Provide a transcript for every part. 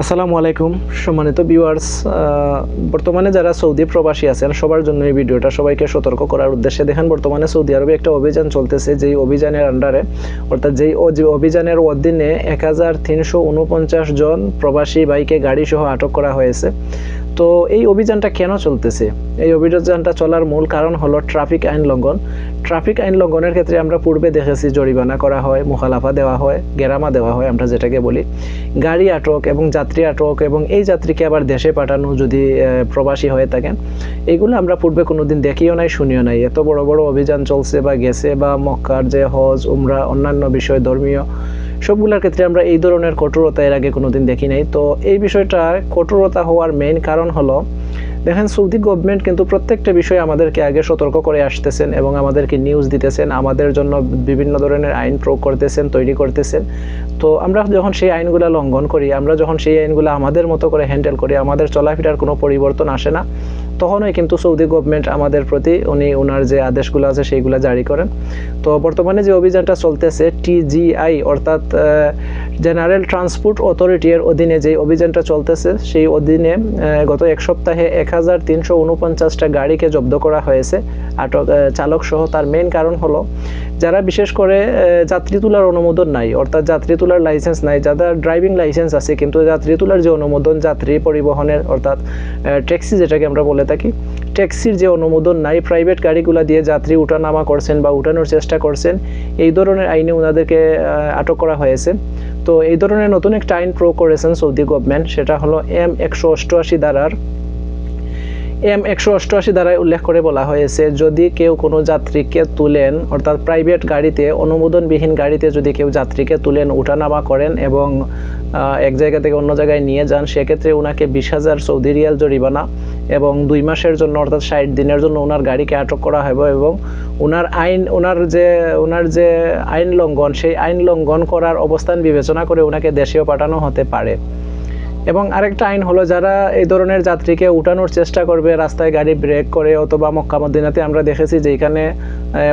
আসসালামু আলাইকুম, সম্মানিত ভিউয়ার্স বর্তমানে যারা সৌদি প্রবাসী আছেন, সবার জন্য এই ভিডিওটা সবাইকে সতর্ক করার উদ্দেশ্যে দেখেন, বর্তমানে সৌদি আরবে একটা অভিযান চলতেছে, যেই অভিযানের আন্ডারে অর্থাৎ যেই অভিযানের অধীনে এক হাজার তিনশো উনপঞ্চাশ জন প্রবাসী বাইকে গাড়ি সহ আটক করা হয়েছে। তো এই অভিযানটা কেন চলতেছে? এই অভিযানটা চলার মূল কারণ হলো ট্রাফিক আইন লঙ্ঘন। ট্রাফিক আইন লঙ্ঘনের ক্ষেত্রে আমরা পূর্বে দেখেছি জরিমানা করা হয়, মুখালাফা দেওয়া হয়, গেরামা দেওয়া হয় আমরা যেটাকে বলি। গাড়ি আটক এবং যাত্রী আটক এবং এই যাত্রীকে আবার দেশে পাঠানো যদি প্রবাসী হয়ে থাকেন এগুলো আমরা পূর্বে কোনোদিন দেখিও নাই, শুনিও নাই। এত বড় বড় অভিযান চলছে বা গেছে বা মক্কার যে হজ, উমরা, অন্যান্য বিষয়, ধর্মীয়, সবগুলোর ক্ষেত্রে আমরা এই ধরনের কঠোরতা এর আগে কোনো দিন দেখি নাই। তো এই বিষয়টা কঠোরতা হওয়ার মেইন কারণ হলো দেখেন, সৌদি গভর্নমেন্ট কিন্তু প্রত্যেকটা বিষয়ে আমাদেরকে আগে সতর্ক করে আসতেছেন এবং আমাদেরকে নিউজ দিতেছেন, আমাদের জন্য বিভিন্ন ধরনের আইন প্রয়োগ করতেছেন, তৈরি করতেছেন। তো আমরা যখন সেই আইনগুলো লঙ্ঘন করি, আমরা যখন সেই আইনগুলো আমাদের মতো করে হ্যান্ডেল করি, আমাদের চলাফেরার কোনো পরিবর্তন আসে না, তখনই কিন্তু সৌদি গভর্নমেন্ট আমাদের প্রতি উনি ওনার যে আদেশগুলো আছে সেইগুলো জারি করেন। তো বর্তমানে যে অভিযানটা চলতেছে টিজিআই অর্থাৎ জেনারেল ট্রান্সপোর্ট অথরিটির অধীনে যে অভিযানটা চলতেছে, সেই অধীনে গত এক সপ্তাহে এক হাজার তিনশো উনপঞ্চাশটা গাড়িকে জব্দ করা হয়েছে। আটক চালক সহ তার মেইন কারণ হলো, যারা বিশেষ করে যাত্রী তোলার অনুমোদন নাই, অর্থাৎ যাত্রী তোলার লাইসেন্স নাই, যাদের ড্রাইভিং লাইসেন্স আছে, কিন্তু যাত্রী তোলার যে অনুমোদন, যাত্রী পরিবহনের, অর্থাৎ ট্যাক্সি যেটাকে আমরা বলে থাকি ট্যাক্সির যে অনুমোদন নাই প্রাইভেট গাড়িগুলো দিয়ে যাত্রী উঠানামা করছেন বা উঠানোর চেষ্টা করছেন, এই ধরনের আইনে ওনাদেরকে আটক করা হয়েছে। তো এই ধরনের নতুন একটা আইন প্রয়োগ করেছেন সৌদি গভর্নমেন্ট সেটা হলো এম একশো অষ্টআশি দ্বারার এম একশো অষ্টআশি দ্বারায় উল্লেখ করে বলা হয়েছে, যদি কেউ কোনো যাত্রীকে তুলেন, অর্থাৎ প্রাইভেট গাড়িতে, অনুমোদনবিহীন গাড়িতে যদি কেউ যাত্রীকে তুলেন, উঠানামা করেন এবং এক জায়গা থেকে অন্য জায়গায় নিয়ে যান, সেক্ষেত্রে ওনাকে বিশ হাজার সৌদি রিয়াল জরিমানা এবং দুই মাসের জন্য, অর্থাৎ ষাট দিনের জন্য ওনার গাড়িকে আটক করা হবে এবং ওনার আইন, ওনার যে ওনার যে আইন লঙ্ঘন, সেই আইন লঙ্ঘন করার অবস্থান বিবেচনা করে ওনাকে দেশেও পাঠানো হতে পারে। এবং আরেকটা আইন হলো যারা এই ধরনের যাত্রীকে উঠানোর চেষ্টা করবে, রাস্তায় গাড়ি ব্রেক করে অথবা মক্কা মদিনাতে, আমরা দেখেছি যেখানে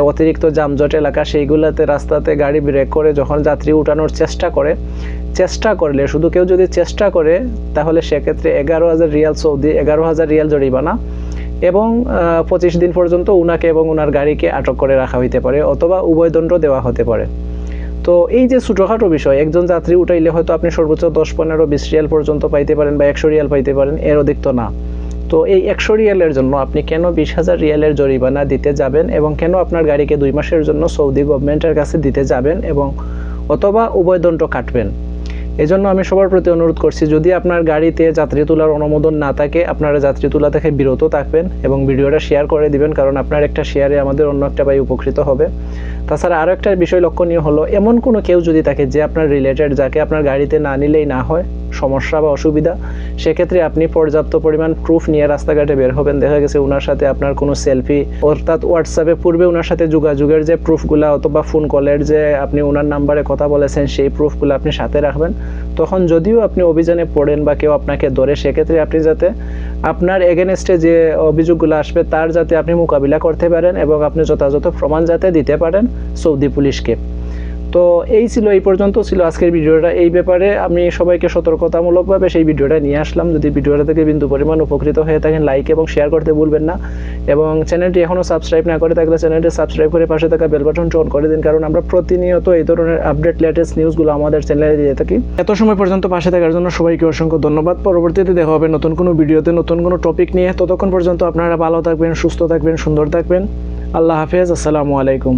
অতিরিক্ত যানজট এলাকা, সেইগুলোতে রাস্তাতে গাড়ি ব্রেক করে যখন যাত্রী উঠানোর চেষ্টা করে, চেষ্টা করলে, শুধু কেউ যদি চেষ্টা করে, তাহলে সেক্ষেত্রে এগারো হাজার রিয়াল সৌদি, এগারো হাজার রিয়াল জরিমানা এবং পঁচিশ দিন পর্যন্ত উনাকে এবং উনার গাড়িকে আটক করে রাখা হইতে পারে অথবা উভয় দণ্ড দেওয়া হতে পারে। তো এই যে ছোটোখাটো বিষয়, একজন যাত্রী উঠাইলে হয়তো আপনি সর্বোচ্চ দশ পনেরো, বিশ রিয়াল পর্যন্ত পাইতে পারেন বা একশো রিয়াল পাইতে পারেন, এর অধিক তো না। তো এই একশো রিয়ালের জন্য আপনি কেন বিশ হাজার রিয়ালের জরিমানা দিতে যাবেন এবং কেন আপনার গাড়িকে দুই মাসের জন্য সৌদি গভর্নমেন্টের কাছে দিতে যাবেন এবং অথবা উভয় দণ্ড কাটবেন? এজন্য আমি সবার প্রতি অনুরোধ করছি, যদি আপনার গাড়িতে যাত্রী তোলার অনুমোদন না থাকে, আপনারা যাত্রী তোলা থেকে বিরত থাকবেন এবং ভিডিওটা শেয়ার করে দিবেন, কারণ আপনার একটা শেয়ারে আমাদের অন্য একটা ভাই উপকৃত হবে। তাছাড়া আরও একটা বিষয় লক্ষণীয় হলো, এমন কোনো কেউ যদি থাকে যে আপনার রিলেটেড যাকে আপনার গাড়িতে না নিলেই না হয়, সমস্যা বা অসুবিধা সেক্ষেত্রে আপনি পর্যাপ্ত পরিমাণ প্রুফ নিয়ে রাস্তাঘাটে বের হবেন। দেখা গেছে ওনার সাথে আপনার কোনো সেলফি অর্থাৎ হোয়াটসঅ্যাপে পূর্বে ওনার সাথে যোগাযোগের যে প্রুফগুলো অথবা ফোন কলের যে আপনি ওনার নাম্বারে কথা বলেছেন, সেই প্রুফগুলো আপনি সাথে রাখবেন। তখন যদিও আপনি অভিযানে পড়েন বা কেউ আপনাকে ধরে, সেক্ষেত্রে আপনি যাতে আপনার এগেনস্টে যে অভিযোগগুলো আসবে, তার যাতে আপনি মোকাবিলা করতে পারেন এবং আপনি যথাযথ প্রমাণ যাতে দিতে পারেন সৌদি পুলিশকে। তো এই ছিল, এই পর্যন্ত ছিল আজকের ভিডিওটা। এই ব্যাপারে আমি সবাইকে সতর্কতামূলকভাবে সেই ভিডিওটা নিয়ে আসলাম। যদি ভিডিওটা থেকে বিন্দু পরিমাণ উপকৃত হয়ে থাকেন লাইক এবং শেয়ার করতে ভুলবেন না। এবং চ্যানেলটি এখনও সাবস্ক্রাইব না করে থাকলে চ্যানেলটি সাবস্ক্রাইব করে পাশে থাকা বেল বাটনটি অন করে দিন। কারণ আমরা প্রতিনিয়ত এই ধরনের আপডেট লেটেস্ট নিউজগুলো আমাদের চ্যানেলে দিয়ে থাকি। এত সময় পর্যন্ত পাশে থাকার জন্য সবাইকে অসংখ্য ধন্যবাদ। পরবর্তীতে দেখা হবে নতুন কোনো ভিডিওতে, নতুন কোনো টপিক নিয়ে। ততক্ষণ পর্যন্ত আপনারা ভালো থাকবেন, সুস্থ থাকবেন, সুন্দর থাকবেন। আল্লাহ হাফেজ, আসসালামু আলাইকুম।